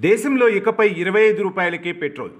దేశంలో ఇకపై ఇరవై ఐదు రూపాయలకే పెట్రోల్.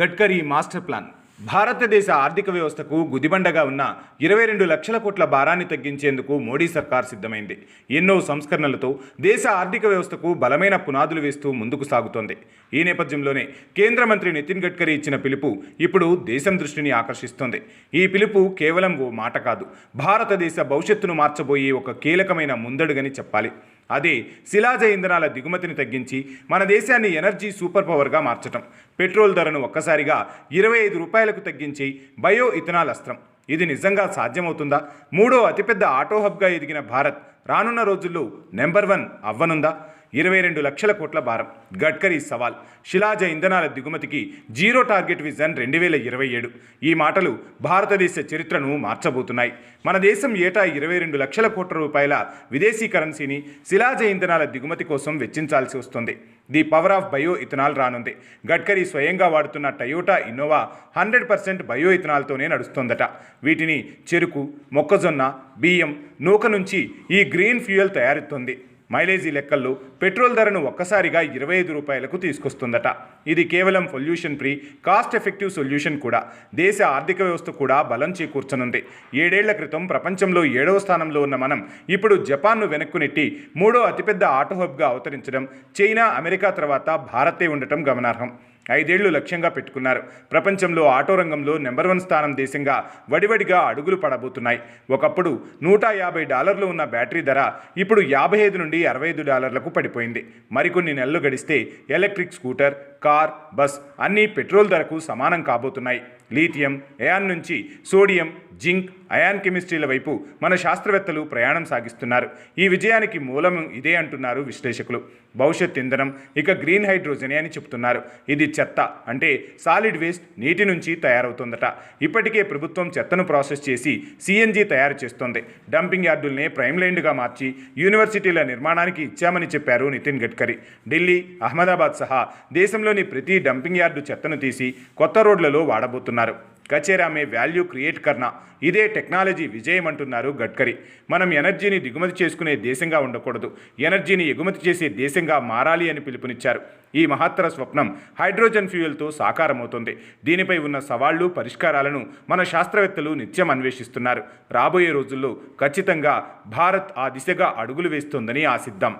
Gadkari master plan. భారతదేశ ఆర్థిక వ్యవస్థకు గుదిబండగా ఉన్న ఇరవై రెండు లక్షల కోట్ల భారాన్ని తగ్గించేందుకు మోడీ సర్కార్ సిద్ధమైంది. ఎన్నో సంస్కరణలతో దేశ ఆర్థిక వ్యవస్థకు బలమైన పునాదులు వేస్తూ ముందుకు సాగుతోంది. ఈ నేపథ్యంలోనే కేంద్ర మంత్రి నితిన్ గడ్కరీ ఇచ్చిన పిలుపు ఇప్పుడు దేశం దృష్టిని ఆకర్షిస్తోంది. ఈ పిలుపు కేవలం ఓ మాట కాదు. భారతదేశ భవిష్యత్తును మార్చబోయే ఒక కీలకమైన ముందడుగని చెప్పాలి. అదే శిలాజ ఇంధనాల దిగుమతిని తగ్గించి మన దేశాన్ని ఎనర్జీ సూపర్ పవర్గా మార్చటం. పెట్రోల్ ధరను ఒక్కసారిగా ఇరవై ఐదు రూపాయలకు తగ్గించి బయో ఇథనాల్ అస్త్రం. ఇది నిజంగా సాధ్యమవుతుందా? మూడో అతిపెద్ద ఆటో హబ్గా ఎదిగిన భారత్ రానున్న రోజుల్లో నెంబర్ వన్ అవ్వనుందా? ఇరవై రెండు లక్షల కోట్ల భారం. గడ్కరీ సవాల్. శిలాజ ఇంధనాల దిగుమతికి జీరో టార్గెట్ విజన్ రెండు వేల ఇరవై ఏడు. ఈ మాటలు భారతదేశ చరిత్రను మార్చబోతున్నాయి. మన దేశం ఏటా ఇరవై రెండు లక్షల కోట్ల రూపాయల విదేశీ కరెన్సీని శిలాజ ఇంధనాల దిగుమతి కోసం వెచ్చించాల్సి వస్తుంది. The power of bio ethanol రానుంది. గడ్కరీ స్వయంగా వాడుతున్న Toyota Innova hundred percent bio ఇథనాల్తోనే నడుస్తోందట. వీటిని చెరుకు మొక్కజొన్న బియ్యం నూక నుంచి ఈ గ్రీన్ ఫ్యూయల్ తయారుతుంది. మైలేజీ లెక్కల్లో పెట్రోల్ ధరను ఒక్కసారిగా ఇరవై ఐదు రూపాయలకు తీసుకొస్తుందట. ఇది కేవలం pollution free cost effective solution కూడా. దేశ ఆర్థిక వ్యవస్థ కూడా బలం చేకూర్చనుంది. ఏడేళ్ళ క్రితం ప్రపంచంలో ఏడవ స్థానంలో ఉన్న మనం ఇప్పుడు జపాన్ను వెనక్కు నెట్టి మూడో అతిపెద్ద ఆటో హబ్గా అవతరించడం చైనా అమెరికా తర్వాత భారతే ఉండటం గమనార్హం. ఐదేళ్ళు లక్ష్యంగా పెట్టుకున్నారు. ప్రపంచంలో ఆటో రంగంలో నెంబర్ వన్ స్థానం దేశంగా వడివడిగా అడుగులు పడబోతున్నాయి. ఒకప్పుడు నూట యాభై డాలర్లు ఉన్న బ్యాటరీ ధర ఇప్పుడు యాభై ఐదు నుండి అరవై ఐదు డాలర్లకు పడిపోయింది. మరికొన్ని నెలలు గడిస్తే ఎలక్ట్రిక్ స్కూటర్ కార్ బస్ అన్నీ పెట్రోల్ ధరకు సమానం కాబోతున్నాయి. లీథియం ఎయాన్ నుంచి సోడియం జింక్ అయాన్ కెమిస్ట్రీల వైపు మన శాస్త్రవేత్తలు ప్రయాణం సాగిస్తున్నారు. ఈ విజయానికి మూలం ఇదే అంటున్నారు విశ్లేషకులు. భవిష్యత్ ఇంధనం ఇక గ్రీన్ హైడ్రోజనే అని చెప్తున్నారు. ఇది చెత్త అంటే సాలిడ్ వేస్ట్ నీటి నుంచి తయారవుతుందట. ఇప్పటికే ప్రభుత్వం చెత్తను ప్రాసెస్ చేసి సీఎన్జీ తయారు చేస్తోంది. డంపింగ్ యార్డుల్నే ప్రైమ్ లైన్గా మార్చి యూనివర్సిటీల నిర్మాణానికి ఇచ్చామని చెప్పారు నితిన్ గడ్కరీ. ఢిల్లీ అహ్మదాబాద్ సహా దేశంలోని ప్రతి డంపింగ్ యార్డు చెత్తను తీసి కొత్త రోడ్లలో వాడబోతున్నారు. కచేరా మే వాల్యూ క్రియేట్ కర్నా ఇదే టెక్నాలజీ విజయం అంటున్నారు గడ్కరీ. మనం ఎనర్జీని దిగుమతి చేసుకునే దేశంగా ఉండకూడదు. ఎనర్జీని ఎగుమతి చేసే దేశంగా మారాలి అని పిలుపునిచ్చారు. ఈ మహత్తర స్వప్నం హైడ్రోజన్ ఫ్యూయల్తో సాకారమవుతుంది. దీనిపై ఉన్న సవాళ్ళు పరిష్కారాలను మన శాస్త్రవేత్తలు నిత్యం అన్వేషిస్తున్నారు. రాబోయే రోజుల్లో ఖచ్చితంగా భారత్ ఆ దిశగా అడుగులు వేస్తోందని ఆశిద్దాం.